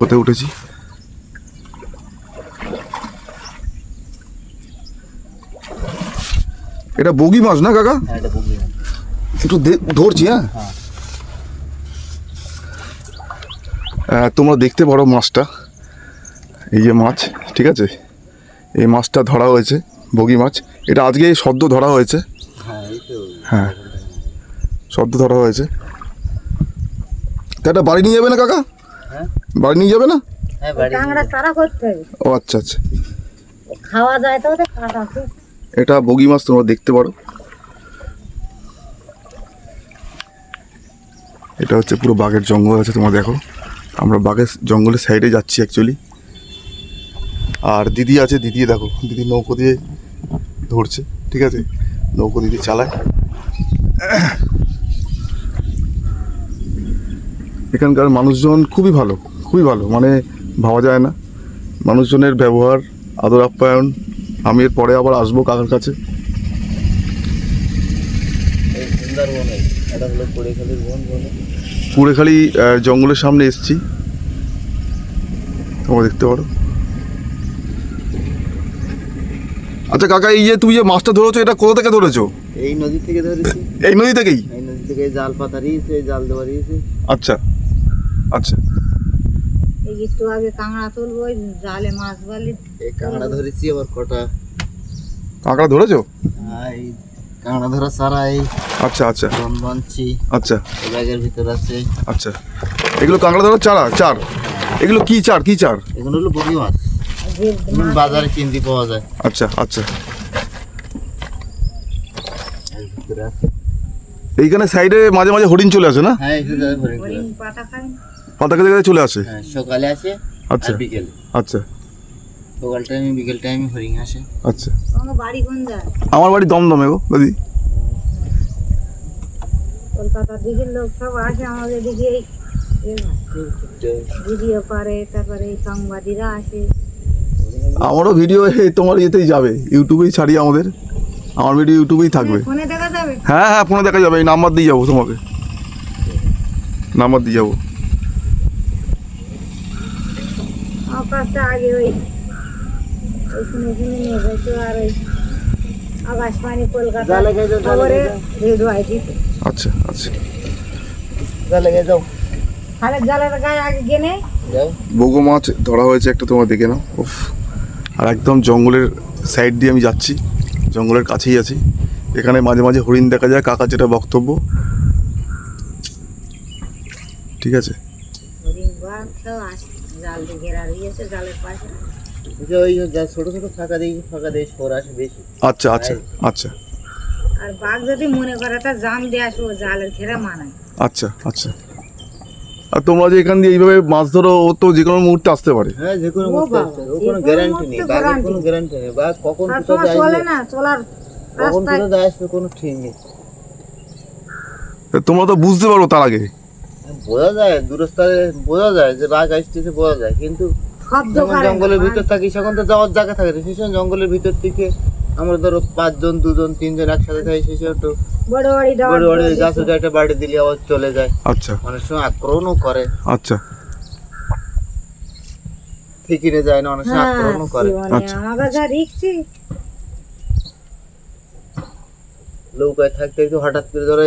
কোথায় উঠেছি? এটা বগি মাছ না কাকা? হ্যাঁ একটু ধরছি হ্যাঁ? আহ, তোমরা দেখতে পারো মাছটা। এই যে মাছ ঠিক আছে? এই মাছটা ধরা হয়েছে বগি মাছ। এটা আজকে এই সদ্য ধরা হয়েছে। হ্যাঁ হ্যাঁ। সদ্য ধরা হয়েছে। তা এটা বাড়ি নিয়ে যাবে না কাকা? হ্যাঁ? বাড়ি নিয়ে যাবে না? হ্যাঁ কাঁকড়া সারা করতে হবে। ও আচ্ছা আচ্ছা। খাওয়া যায় তো এটা বগি মাছ তোমরা দেখতে পারো। এটা হচ্ছে পুরো বাঘের জঙ্গল আছে তোমরা দেখো। আমরা বাঘের জঙ্গলের সাইডে যাচ্ছি অ্যাকচুয়ালি আর দিদি আছে দিদি দেখো দিদি নৌকো দিয়ে ধরছে ঠিক আছে? নৌকো দিদি চালায়। এখানকার মানুষজন খুবই ভালো। খুবই ভালো মানে ভাবা যায় না। মানুষজনের ব্যবহার আদর আপ্যায়ন আমি এর পরে আবার আসব কাকার কাছে। কুড়েখালি জঙ্গলের সামনে এসছি। তোমরা দেখতে পারো। আচ্ছা কাকা এই যে তুমি যে মাছটা ধরেছো এটা কোথা থেকে ধরেছো? এই নদী থেকে ধরেছি। এই নদী থেকেই? এই নদী থেকে জাল পাতারিয়েছে জাল দেওয়ারিয়েছে আচ্ছা। আচ্ছা। এই একটু আগে কাঁকড়া তুলবো ওই জালে মাছ বালি। এই কাঁকড়া ধরেছি আবার কটা। কাঁকড়া ধরেছো? এই কাঁকড়া ধরা সারা এই আচ্ছা আচ্ছা। বন বানছি। আচ্ছা। ব্যাগের ভিতর আছে। আচ্ছা। এগুলো কাঁকড়া ধরার চারা? চার? এগুলো কি চার? কি চার? এগুলো হলো বগি মাছ। বাজারে কিনতে পাওয়া যায়। আচ্ছা আচ্ছা। এইখানে সাইডে মাঝে মাঝে হরিণ চলে আসে না? হ্যাঁ হরিণ। পাতা খাই পাতা খেতে খেতে চলে আসে? হ্যাঁ সকালে আসে আচ্ছা। বিকেলে। আচ্ছা। সকাল টাইমে বিকেল টাইমে হরিণ আসে। আচ্ছা। আমার বাড়ি কোন যায় আমার বাড়ি দমদমে গো দাদি। কলকাতার দিকের লোক সব আসে আমাদের দিকে এই ভিডিও করে তারপরে এই সাংবাদিকরা আসে। আমারও ভিডিও এই তোমার ইয়েতেই যাবে ইউটিউবেই ছাড়ি আমাদের। আমার ভিডিও ইউটিউবেই থাকবে। ফোনে দেখা যাবে? হ্যাঁ হ্যাঁ ফোনে দেখা যাবে এই নাম্বার দিয়ে যাব তোমাকে। নাম্বার দিয়ে যাব। আমার আগে ওই ওই শুনে শুনে নিয়ে গেছে আর ওই আকাশবাণী কলকাতা খবরে গেছে। রেডিও দিত। আচ্ছা আচ্ছা। জালে গে যাও। খালের জালের গায়ে আগে গেনে বগো মাছ ধরা হয়েছে একটা তোমরা দেখে নাও। উফ। আর একদম জঙ্গলের সাইড দিয়ে আমি যাচ্ছি। জঙ্গলের কাছেই আছি। এখানে মাঝে মাঝে হরিণ দেখা যায় কাকার যেটা বক্তব্য। ঠিক আছে। জাল দিয়ে ঘেরা রয়েছে জালের পাশে। যে ওই যা ছোট ছোট ফাঁকা দিই ফাঁকা দিয়ে সর আসে বেশি। আচ্ছা আচ্ছা আচ্ছা। আর বাঘ যদি মনে করে তা জাম দিয়ে আসব জালের ঘেরা মানায়। আচ্ছা আচ্ছা। আর তোমরা যে এখান দিয়ে এইভাবে মাছ ধরো ও তো যে কোনো মুহূর্তে আসতে পারে। হ্যাঁ যে কোনো মুহূর্তে আসতে পারে। ও কোনো কোনো গ্যারান্টি নেই বাঘের কোনো গ্যারান্টি নেই। বাঘ কখন সব যায় চলে না চলার কখন রাস্তায় আসবে কোনো ঠিক নেই। তোমরা তো বুঝতে পারো তার আগে। বোঝা যায় দূরস্থলে বোঝা যায় যে বাঘ আসতেছে বোঝা যায়। কিন্তু যখন জঙ্গলের ভিতর থাকি সেখান তো যাওয়ার জায়গা থাকে না। সেই সময় জঙ্গলের ভিতর থেকে আমরা ধরো পাঁচজন দুজন তিনজন একসাথে থাকি সেই সময় একটু বড় বাড়ি বড় গাছের গাড়িটা বাড়ি দিলে আবার চলে যায়। আচ্ছা। অনেক সময় আক্রমণও করে। আচ্ছা। ঠিকিনে যায় না অনেক সময় হ্যাঁ আক্রমণও করে। জীবনে আচ্ছা। আমাকে যা দেখছি। নৌকায় থাকতে থাকতে হঠাৎ করে ধরো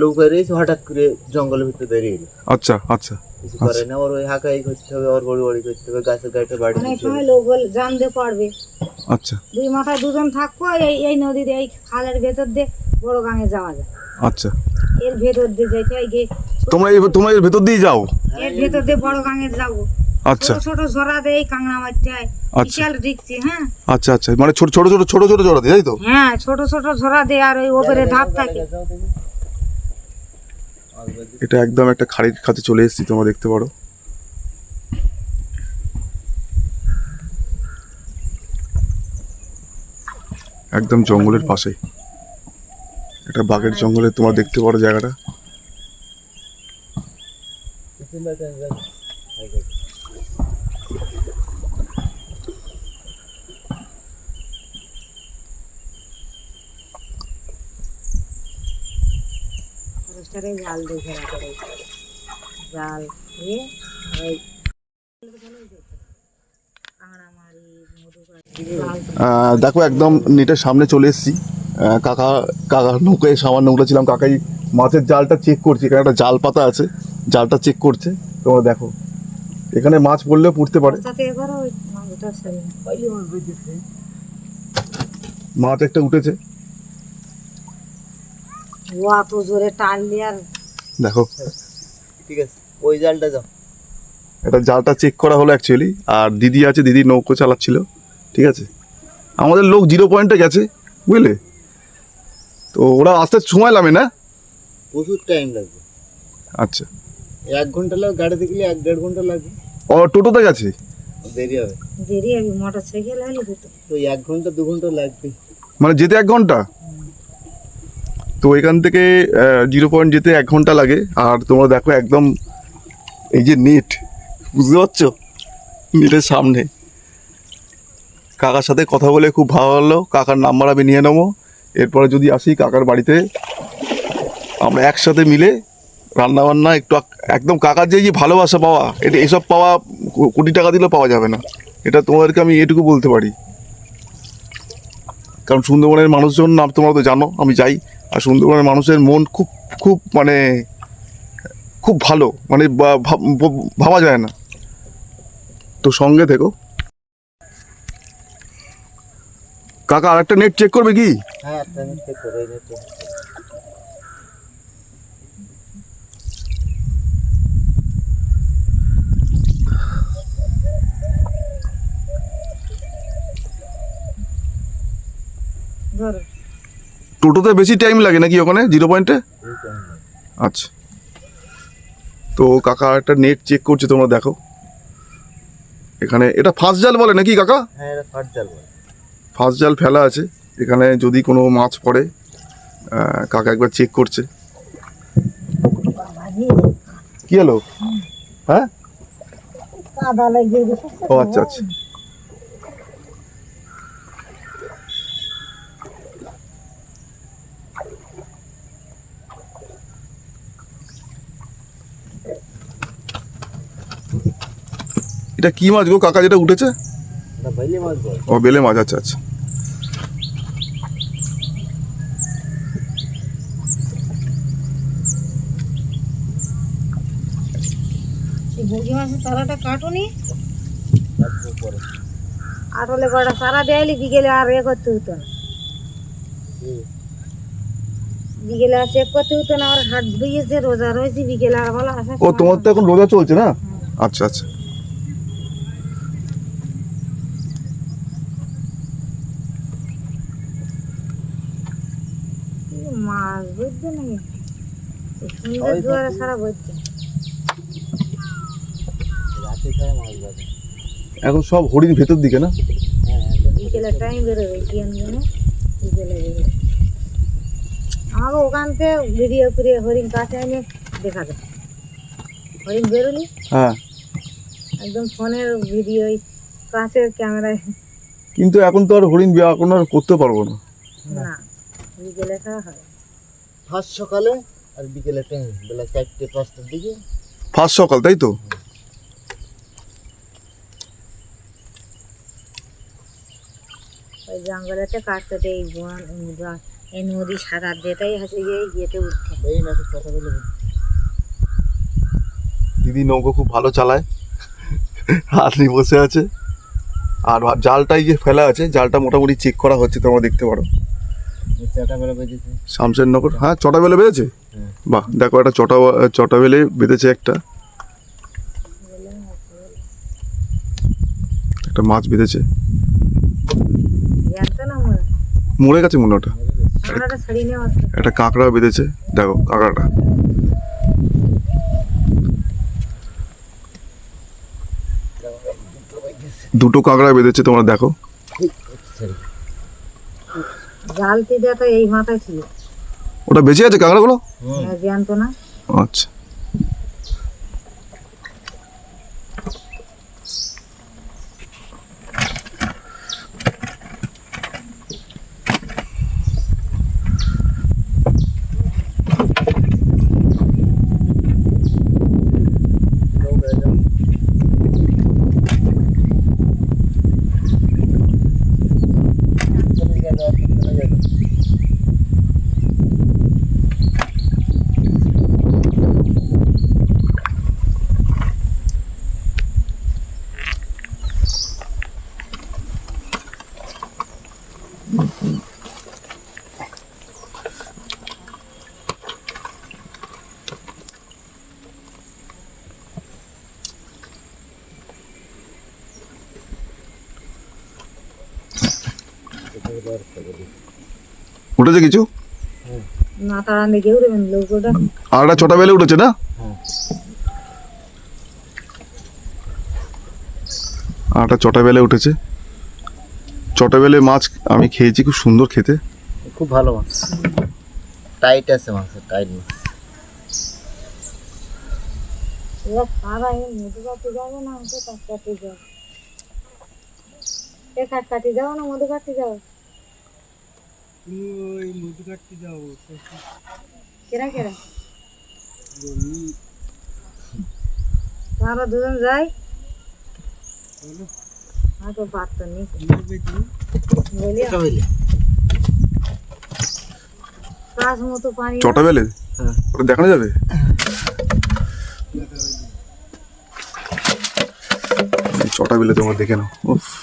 নৌকায় রয়েছে হঠাৎ করে জঙ্গলের ভিতরে বেরিয়ে এলো। আচ্ছা আচ্ছা কিছু করে না ওর ওই হাঁকাই করতে হবে ওর বড়ি বড়ি করতে হবে গাছের গাড়িটা বাড়ি অনেক দিতে হবে। সময় লোক বলে জানতে পারবে। আচ্ছা। দুই মাথায় দুজন থাকব এই এই নদীতে এই খালের ভেতর দিয়ে বড় গাঙে যাওয়া যায়। আচ্ছা। এর ভেতর দিয়ে যাইতে হয় গিয়ে তোমরা এই তোমরা এর ভেতর দিয়ে যাও? এর ভেতর দিয়ে বড় গাঙে যাব। আচ্ছা। ছোট ছোট ঝরা দিয়ে এই কাঁকড়া মারতে হয় আচ্ছা। বিশাল রিক্সি হ্যাঁ। আচ্ছা আচ্ছা। মানে ছোট ছোট ছোট ছোট ছোট জড়াতে তাই তো? হ্যাঁ ছোট ছোট দিয়ে আর ওই ওপরে ধাপ থাকে। এটা একদম একটা খাড়ির কাছে চলে এসেছি, তোমরা দেখতে পারো। একদম জঙ্গলের পাশে একটা বাঘের জঙ্গলে তোমরা দেখতে পারো জায়গাটা। ফরেস্টারে জাল দিয়ে ঘেরা করে জাল দিয়ে ওই আহ, দেখো একদম নেটের সামনে চলে এসেছি। কাকা কাকা নৌকায় সামান্য নৌকা ছিলাম। কাকাই মাছের জালটা চেক করছে এখানে একটা জাল পাতা আছে জালটা চেক করছে। তোমরা দেখো এখানে মাছ পড়লেও পড়তে পারে। মাছ একটা উঠেছে। এত জোরে টানলি আর দেখো। ঠিক আছে ওই জালটা যাও। এটা জালটা চেক করা হলো অ্যাকচুয়ালি আর দিদি আছে দিদি নৌকো চালাচ্ছিল ঠিক আছে? আমাদের লোক জিরো পয়েন্টে গেছে বুঝলে? তো ওরা আসতে সময় লাগে না? প্রচুর টাইম লাগবে। আচ্ছা। এক ঘণ্টা লাগবে গাড়িতে গেলে এক দেড় ঘণ্টা লাগবে। ও টোটোতে গেছে? দেরি হবে। দেরি আমি মোটর সাইকেল হলে তো এক ঘণ্টা দু ঘণ্টা লাগবে। মানে যেতে এক ঘণ্টা? তো এখান থেকে জিরো পয়েন্ট যেতে এক ঘণ্টা লাগে। আর তোমরা দেখো একদম এই যে নেট, বুঝতে পারছ? নেটের সামনে। কাকার সাথে কথা বলে খুব ভালো লাগল। কাকার নাম্বার আমি নিয়ে নেব। এরপরে যদি আসি কাকার বাড়িতে, আমরা একসাথে মিলে রান্না বান্না একটু একদম কাকার যে যে ভালোবাসা পাওয়া, এটা এসব পাওয়া কোটি টাকা দিলেও পাওয়া যাবে না। এটা তোমাদেরকে আমি এটুকু বলতে পারি। কারণ সুন্দরবনের মানুষজন, না, তোমরা তো জানো, আমি যাই। আর সুন্দরবনের মানুষের মন খুব খুব মানে খুব ভালো মানে ভাবা যায় না। তো সঙ্গে থেকো। কাকা, আরেকটা নেট চেক করবে কি? হ্যাঁ একটা নেট চেক করে টোটোতে বেশি টাইম লাগে নাকি ওখানে? জিরো পয়েন্টে। আচ্ছা। তো কাকা একটা নেট চেক করছে তোমরা দেখো। এখানে এটা ফার্স্ট জাল বলে নাকি কাকা? হ্যাঁ এটা জাল বলে। ফার্স্ট জাল ফেলা আছে। এখানে যদি কোনো মাছ পড়ে কাকা একবার চেক করছে। কি হলো? হ্যাঁ? ও আচ্ছা আচ্ছা। এটা কি মাছ গো? কাকা যেটা উঠেছে? এটা মাছ ও বেলে মাছ আচ্ছা আচ্ছা। সেই বগি মাছের চারাটা কাটুনি আটলে কটা দেয়ালি বিকেলে আর এ করতে হতো না। হুম। বিকেলে আর চেক করতে হতো না আর হাট ধুইয়েছে রোজা রয়েছে বিকেলে আর বলা আসা ও তোমার তো এখন রোজা চলছে না? আচ্ছা আচ্ছা মাছ বুঝছে নাকি এই সুন্দর ওই তো জোয়ারে সারা বুঝছে রাতে খায় মাছ বাজে এখন সব হরিণ ভেতর দিকে না? হ্যাঁ টাইম বেরোবে বিকেলে বেরোবে। আমাকে ওখান থেকে ভিডিও করে হরিণ কাছে এনে দেখা হরিণ বেরোলি হ্যাঁ। একদম ফোনের ভিডিও কাছের ক্যামেরায় কিন্তু এখন তো আর হরিণ বিয়া এখন আর করতে পারব না। না বিকেলে খাওয়া হয় ফার্স্ট সকালে আর বিকেলে টাইম বেলা চারটে পাঁচটার দিকে। ফার্স্ট সকাল তাই তো? ওই জঙ্গলেতে কাটতে এই বন এই নদী সাঁতার যেটাই আছে গিয়ে গিয়েতে উঠতে এই না কথা বলে দিদি নৌকো খুব ভালো চালায়। হাত নিয়ে বসে আছে। আর জালটাই যে ফেলা আছে জালটা মোটামুটি চেক করা হচ্ছে তোমরা দেখতে পারো। শামশেরনগর হ্যাঁ চটা বেলে বেঁধেছে? হ্যাঁ। বাহ দেখো একটা চটা চটা বেলে বেঁধেছে একটা। একটা মাছ বেঁধেছে। মনে মরে? গেছে মনে ওটা। একটা কাঁকড়া বেঁধেছে। দেখো কাঁকড়াটা। দুটো কাঁকড়া বেঁধেছে তোমরা দেখো। জালতি তো এই মাথায় ছিল? ওটা বেঁচে আছে কাঁকড়াগুলো? হ্যাঁ, জানতো না। আচ্ছা। উঠেছে কিছু? না একটা ছোটা বেলে উঠেছে না? একটা চটা বেলে উঠেছে। চটা বেলে মাছ আমি খেয়েছি খুব সুন্দর খেতে। খুব ভালো মাছ। টাইট আছে মাছ টাইট মাছ। এবার সারা এই মধু কাটতে যাবে না আমাকে কাঠ কাটতে যাবে এ কাঠ কাটতে যাও না মধু কাটতে যাও কেরা? কেরা তারা দুজন যাই। আর তো বাদ তো নেই। বলি এটা হইলে। কাজ মতো পানি চটা বেলে? হ্যাঁ। ওটা দেখানো যাবে? চটা বেলে তোমরা দেখে নাও। উফ।